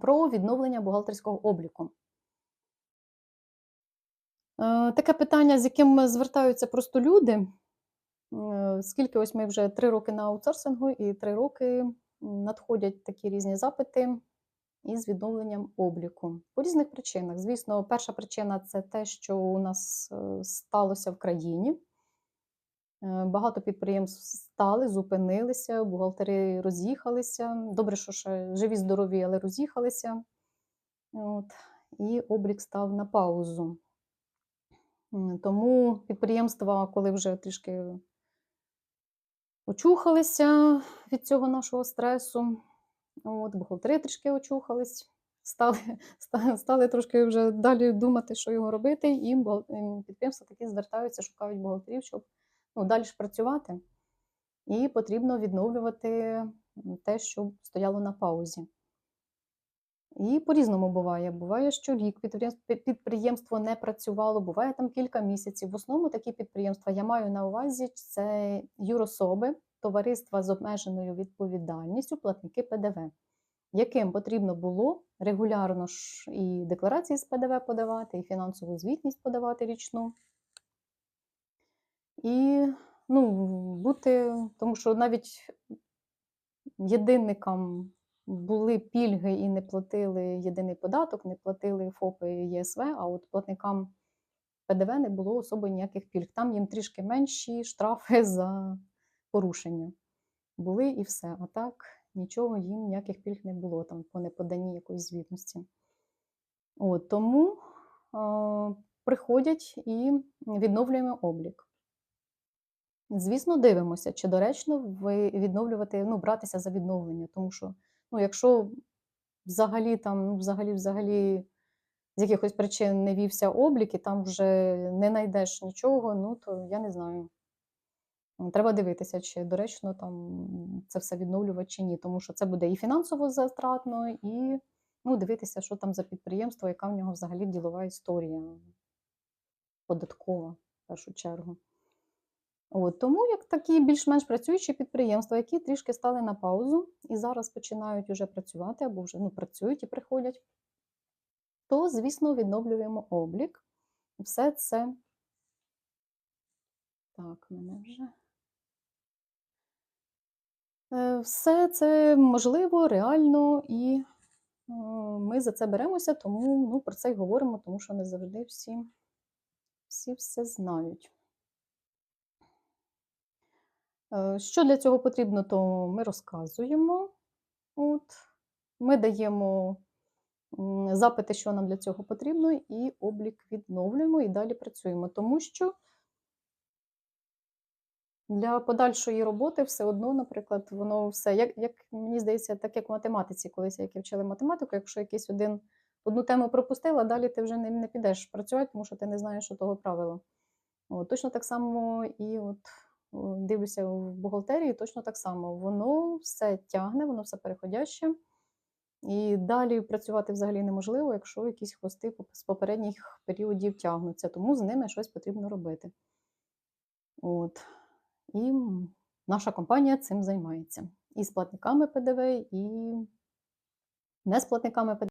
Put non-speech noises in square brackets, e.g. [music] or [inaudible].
про відновлення бухгалтерського обліку. Е, Таке питання, з яким звертаються просто люди. Е, Скільки ось ми вже три роки на аутсорсингу, і три роки надходять такі різні запити із відновленням обліку по різних причинах. Звісно, перша причина це те, що у нас е, сталося в країні. Е, Багато підприємств стали, зупинилися, бухгалтери роз'їхалися. Добре, що ще живі, здорові, але роз'їхалися. От. І облік став на паузу. Тому підприємства, коли вже трішки очухалися від цього нашого стресу, от, бухгалтери трішки очухались, стали, [laughs] ста- стали трошки вже далі думати, що його робити, і підприємства такі звертаються, шукають бухгалтерів, щоб ну, далі ж працювати. І потрібно відновлювати те, що стояло на паузі. І по-різному буває. Буває, що рік підприємство, не працювало, буває там кілька місяців. В основному такі підприємства я маю на увазі це юрособи, товариства з обмеженою відповідальністю, платники ПДВ, яким потрібно було регулярно ж і декларації з ПДВ подавати, і фінансову звітність подавати річну. І ну, бути, тому що навіть єдинникам були пільги і не платили єдиний податок, не платили ФОПи ЄСВ, а от платникам ПДВ не було особо ніяких пільг. Там їм трішки менші штрафи [laughs] за порушення були і все. А так нічого їм ніяких пільг не було там по неподанні якоїсь звітності. От, тому е, приходять і відновлюємо облік. Звісно, дивимося, чи доречно ви відновлювати, ну, братися за відновлення, тому що, ну, якщо взагалі там, ну, взагалі, взагалі з якихось причин не вівся облік, і там вже не знайдеш нічого, ну то я не знаю. Треба дивитися, чи доречно там це все відновлювати чи ні, тому що це буде і фінансово затратно, і ну, дивитися, що там за підприємство, яка в нього взагалі ділова історія податкова в першу чергу. От, тому як такі більш-менш працюючі підприємства, які трішки стали на паузу і зараз починають уже працювати або вже ну, працюють і приходять, то, звісно, відновлюємо облік. Все це. Так, мене вже. Е, Все це можливо, реально, і ми за це беремося, тому ну, про це й говоримо, тому що не завжди всі, всі все знають. Е, Що для цього потрібно, то ми розказуємо. От. Ми даємо запити, що нам для цього потрібно, і облік відновлюємо і далі працюємо. Тому що для подальшої роботи все одно, наприклад, воно все, як, як мені здається, так як в математиці, колись як я вчила математику, якщо якийсь один одну тему пропустила, далі ти вже не, не підеш працювати, тому що ти не знаєш того правила. От, точно так само і от дивлюся в бухгалтерії, точно так само. Воно все тягне, воно все переходяще. І далі працювати взагалі неможливо, якщо якісь хвости з попередніх періодів тягнуться, тому з ними щось потрібно робити. От. І наша компанія цим займається. І з платниками ПДВ, і не з платниками ПДВ.